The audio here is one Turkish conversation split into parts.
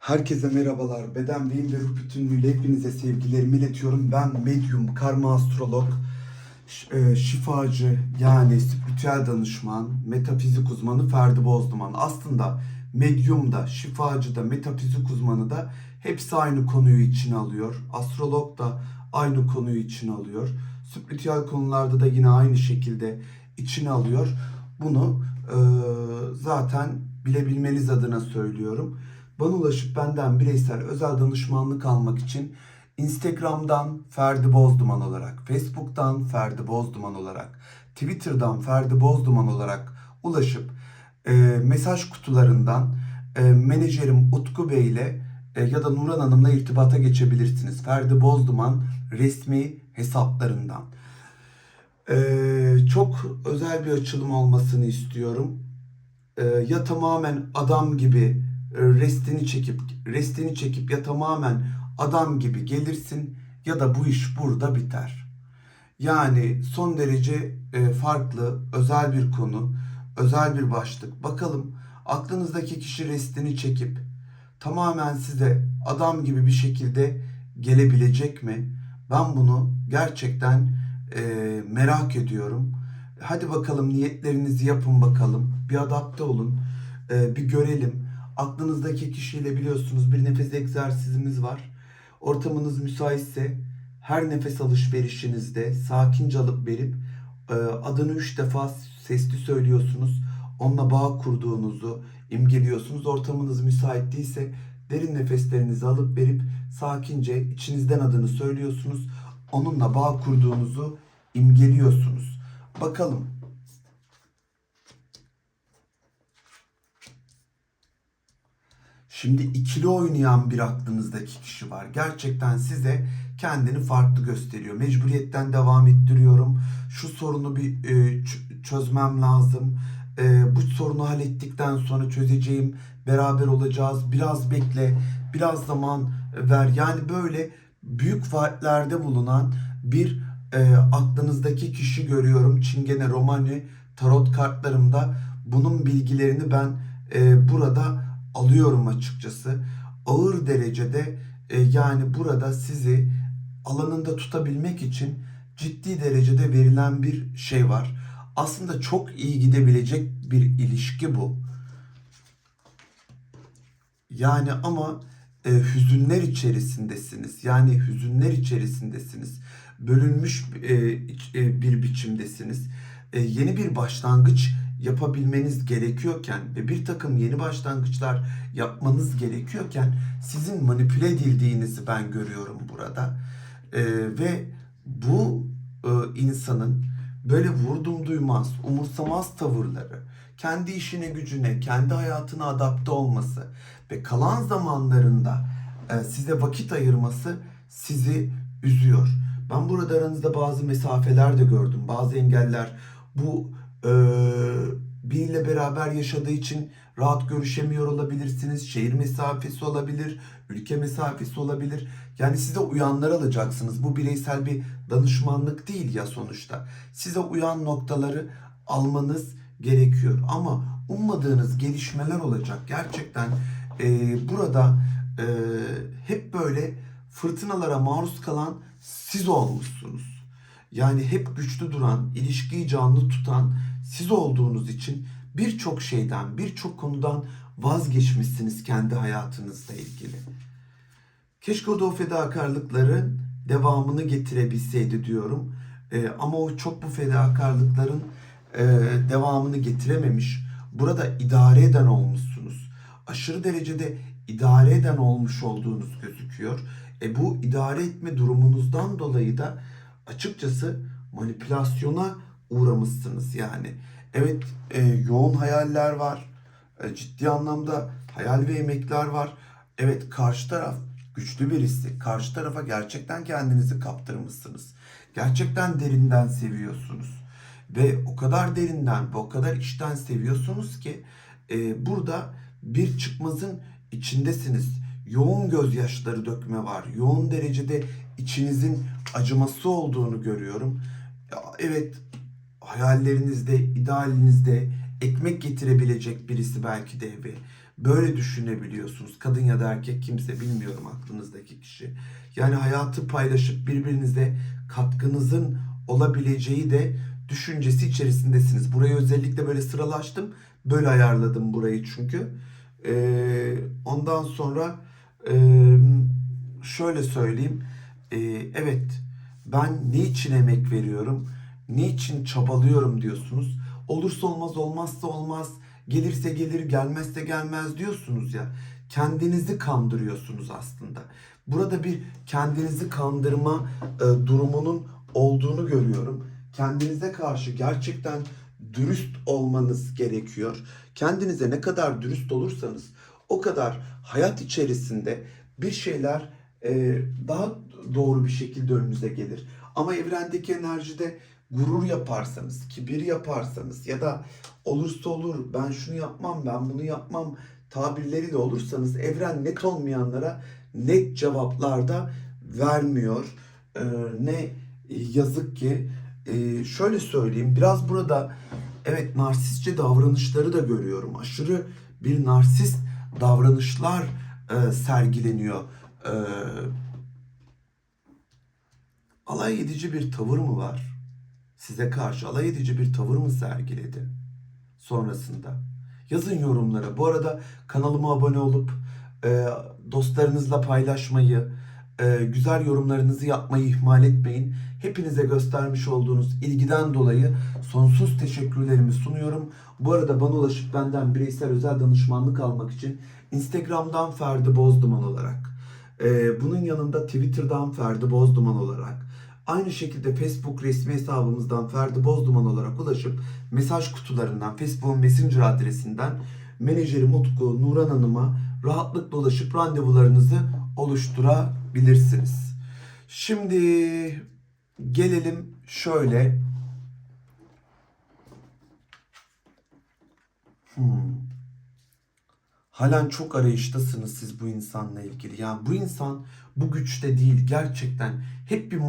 Herkese merhabalar. Beden, beyin ve ruh bütünlüğüyle hepinize sevgilerimi iletiyorum. Ben medyum, karma astrolog, e, şifacı yani spiritüel danışman, metafizik uzmanı Ferdi Bozduman. Aslında medyum da, şifacı da, metafizik uzmanı da hepsi aynı konuyu içine alıyor. Astrolog da aynı konuyu içine alıyor. Spiritüel konularda da yine aynı şekilde içine alıyor. Bunu e, zaten bilebilmeniz adına söylüyorum. Bana ulaşıp benden bireysel özel danışmanlık almak için Instagram'dan Ferdi Bozduman olarak, Facebook'tan Ferdi Bozduman olarak, Twitter'dan Ferdi Bozduman olarak ulaşıp e, mesaj kutularından e, menajerim Utku Bey ile e, ya da Nurhan Hanım'la irtibata geçebilirsiniz. Ferdi Bozduman resmi hesaplarından. E, çok özel bir açılım olmasını istiyorum. E, ya tamamen adam gibi restini çekip restini çekip ya tamamen adam gibi gelirsin ya da bu iş burada biter. Yani son derece e, farklı, özel bir konu, özel bir başlık. Bakalım aklınızdaki kişi restini çekip tamamen size adam gibi bir şekilde gelebilecek mi? Ben bunu gerçekten e, merak ediyorum. Hadi bakalım niyetlerinizi yapın bakalım. Bir adapte olun. E, bir görelim. Aklınızdaki kişiyle biliyorsunuz bir nefes egzersizimiz var. Ortamınız müsaitse her nefes alışverişinizde sakince alıp verip e, adını üç defa sesli söylüyorsunuz. Onunla bağ kurduğunuzu imgeliyorsunuz. Ortamınız müsait değilse derin nefeslerinizi alıp verip sakince içinizden adını söylüyorsunuz. Onunla bağ kurduğunuzu imgeliyorsunuz. Bakalım Şimdi ikili oynayan bir aklınızdaki kişi var. Gerçekten size kendini farklı gösteriyor. Mecburiyetten devam ettiriyorum. Şu sorunu bir e, çözmem lazım. E, bu sorunu hallettikten sonra çözeceğim. Beraber olacağız. Biraz bekle. Biraz zaman ver. Yani böyle büyük vaatlerde bulunan bir e, aklınızdaki kişi görüyorum. Çingene, Romani, tarot kartlarımda bunun bilgilerini ben e, burada alıyorum açıkçası. Ağır derecede e, yani burada sizi alanında tutabilmek için ciddi derecede verilen bir şey var. Aslında çok iyi gidebilecek bir ilişki bu. Yani ama e, hüzünler içerisindesiniz. Yani hüzünler içerisindesiniz. Bölünmüş e, e, bir biçimdesiniz. E, yeni bir başlangıç yapabilmeniz gerekiyorken ve bir takım yeni başlangıçlar yapmanız gerekiyorken sizin manipüle edildiğinizi ben görüyorum burada. E, ve bu e, insanın böyle vurdum duymaz, umursamaz tavırları, kendi işine gücüne, kendi hayatına adapte olması ve kalan zamanlarında e, size vakit ayırması sizi üzüyor. Ben burada aranızda bazı mesafeler de gördüm, bazı engeller. Bu biriyle beraber yaşadığı için rahat görüşemiyor olabilirsiniz. Şehir mesafesi olabilir, ülke mesafesi olabilir. Yani size uyanlar alacaksınız. Bu bireysel bir danışmanlık değil ya sonuçta. Size uyan noktaları almanız gerekiyor. Ama ummadığınız gelişmeler olacak. Gerçekten e, burada e, hep böyle fırtınalara maruz kalan siz olmuşsunuz. Yani hep güçlü duran, ilişkiyi canlı tutan siz olduğunuz için birçok şeyden, birçok konudan vazgeçmişsiniz kendi hayatınızla ilgili. Keşke o da o fedakarlıkların devamını getirebilseydi diyorum. Ee, ama o çok bu fedakarlıkların e, devamını getirememiş. Burada idare eden olmuşsunuz. Aşırı derecede idare eden olmuş olduğunuz gözüküyor. E, bu idare etme durumunuzdan dolayı da açıkçası manipülasyona uğramışsınız yani. Evet e, yoğun hayaller var. E, ciddi anlamda hayal ve emekler var. Evet karşı taraf güçlü birisi. Karşı tarafa gerçekten kendinizi kaptırmışsınız. Gerçekten derinden seviyorsunuz. Ve o kadar derinden ve o kadar içten seviyorsunuz ki e, burada bir çıkmazın içindesiniz. Yoğun gözyaşları dökme var. Yoğun derecede içinizin acıması olduğunu görüyorum. Evet hayallerinizde, idealinizde ekmek getirebilecek birisi belki de eve. böyle düşünebiliyorsunuz. Kadın ya da erkek kimse bilmiyorum aklınızdaki kişi. Yani hayatı paylaşıp birbirinize katkınızın olabileceği de düşüncesi içerisindesiniz. Burayı özellikle böyle sıralaştım. Böyle ayarladım burayı çünkü. Ee, ondan sonra e, şöyle söyleyeyim. Ee, evet ben niçin emek veriyorum? Niçin çabalıyorum diyorsunuz. Olursa olmaz olmazsa olmaz. Gelirse gelir gelmezse gelmez diyorsunuz ya. Kendinizi kandırıyorsunuz aslında. Burada bir kendinizi kandırma e, durumunun olduğunu görüyorum. Kendinize karşı gerçekten dürüst olmanız gerekiyor. Kendinize ne kadar dürüst olursanız o kadar hayat içerisinde bir şeyler e, daha doğru bir şekilde önünüze gelir. Ama evrendeki enerjide gurur yaparsanız, kibir yaparsanız ya da olursa olur ben şunu yapmam, ben bunu yapmam tabirleriyle olursanız evren net olmayanlara net cevaplar da vermiyor. Ee, ne yazık ki e, şöyle söyleyeyim biraz burada evet narsistçe davranışları da görüyorum. Aşırı bir narsist davranışlar e, sergileniyor. E, alay edici bir tavır mı var? Size karşı alay edici bir tavır mı sergiledi sonrasında? Yazın yorumlara. Bu arada kanalıma abone olup e, dostlarınızla paylaşmayı, e, güzel yorumlarınızı yapmayı ihmal etmeyin. Hepinize göstermiş olduğunuz ilgiden dolayı sonsuz teşekkürlerimi sunuyorum. Bu arada bana ulaşıp benden bireysel özel danışmanlık almak için Instagram'dan Ferdi Bozduman olarak, e, bunun yanında Twitter'dan Ferdi Bozduman olarak, aynı şekilde Facebook resmi hesabımızdan Ferdi Bozduman olarak ulaşıp mesaj kutularından, Facebook Messenger adresinden menajerim Utku Nuran Hanım'a rahatlıkla ulaşıp randevularınızı oluşturabilirsiniz. Şimdi gelelim şöyle. Hmm. Halen çok arayıştasınız siz bu insanla ilgili. Yani bu insan bu güçte değil gerçekten hep bir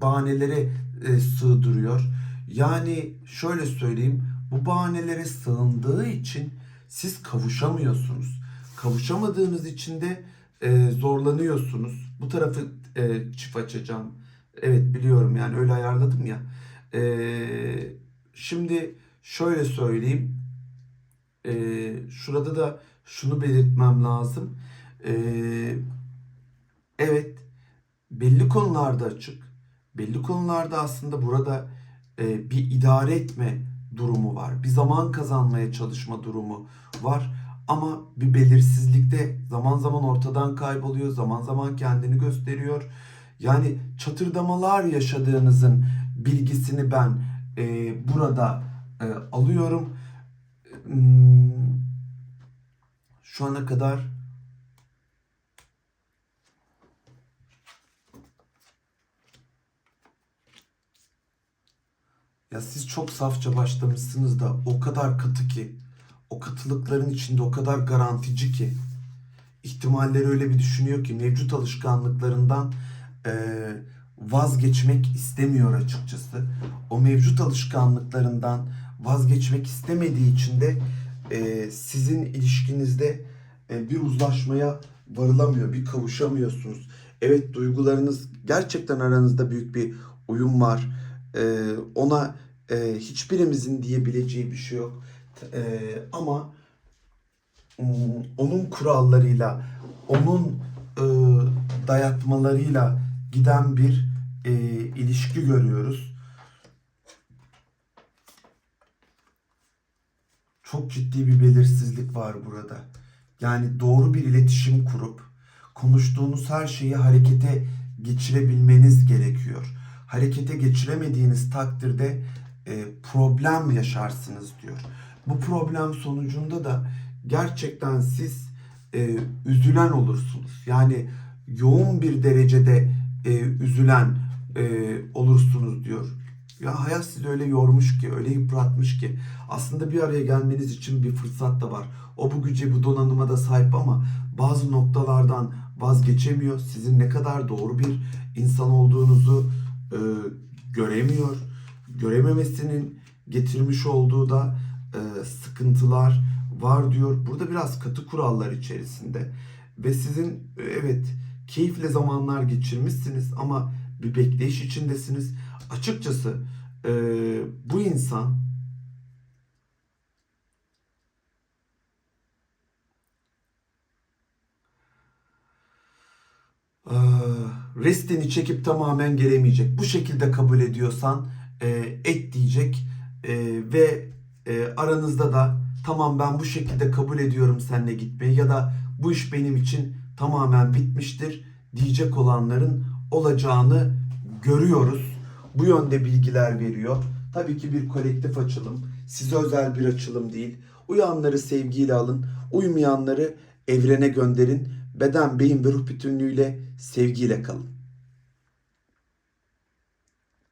bahanelere e, sığdırıyor. Yani şöyle söyleyeyim bu bahanelere sığındığı için siz kavuşamıyorsunuz. Kavuşamadığınız için de e, zorlanıyorsunuz. Bu tarafı e, çift açacağım. Evet biliyorum yani öyle ayarladım ya. E, şimdi şöyle söyleyeyim. E, şurada da şunu belirtmem lazım. E, evet belli konularda açık. Belli konularda aslında burada e, bir idare etme durumu var. Bir zaman kazanmaya çalışma durumu var. Ama bir belirsizlikte zaman zaman ortadan kayboluyor, zaman zaman kendini gösteriyor. Yani çatırdamalar yaşadığınızın bilgisini ben e, burada e, alıyorum. Hmm, şu ana kadar ya siz çok safça başlamışsınız da o kadar katı ki o katılıkların içinde o kadar garantici ki ihtimalleri öyle bir düşünüyor ki mevcut alışkanlıklarından e, vazgeçmek istemiyor açıkçası. O mevcut alışkanlıklarından vazgeçmek istemediği için de e, sizin ilişkinizde e, bir uzlaşmaya varılamıyor, bir kavuşamıyorsunuz. Evet duygularınız gerçekten aranızda büyük bir uyum var. E, ona e, hiçbirimizin diyebileceği bir şey yok. E, ama mm, onun kurallarıyla, onun e, dayatmalarıyla giden bir e, ilişki görüyoruz. Çok ciddi bir belirsizlik var burada. Yani doğru bir iletişim kurup konuştuğunuz her şeyi harekete geçirebilmeniz gerekiyor. Harekete geçiremediğiniz takdirde e, problem yaşarsınız diyor. Bu problem sonucunda da gerçekten siz e, üzülen olursunuz. Yani yoğun bir derecede e, üzülen e, olursunuz diyor. Ya hayat sizi öyle yormuş ki, öyle yıpratmış ki. Aslında bir araya gelmeniz için bir fırsat da var. O bu güce, bu donanıma da sahip ama bazı noktalardan vazgeçemiyor. Sizin ne kadar doğru bir insan olduğunuzu göremiyor. Görememesinin getirmiş olduğu da e, sıkıntılar var diyor. Burada biraz katı kurallar içerisinde ve sizin e, evet keyifle zamanlar geçirmişsiniz ama bir bekleyiş içindesiniz. Açıkçası e, bu insan restini çekip tamamen gelemeyecek. Bu şekilde kabul ediyorsan e, et diyecek E, ve e, aranızda da tamam ben bu şekilde kabul ediyorum seninle gitmeyi ya da bu iş benim için tamamen bitmiştir diyecek olanların olacağını görüyoruz. Bu yönde bilgiler veriyor. Tabii ki bir kolektif açılım, size özel bir açılım değil. Uyanları sevgiyle alın, uymayanları evrene gönderin. Beden, beyin ve ruh bütünlüğüyle sevgiyle kalın.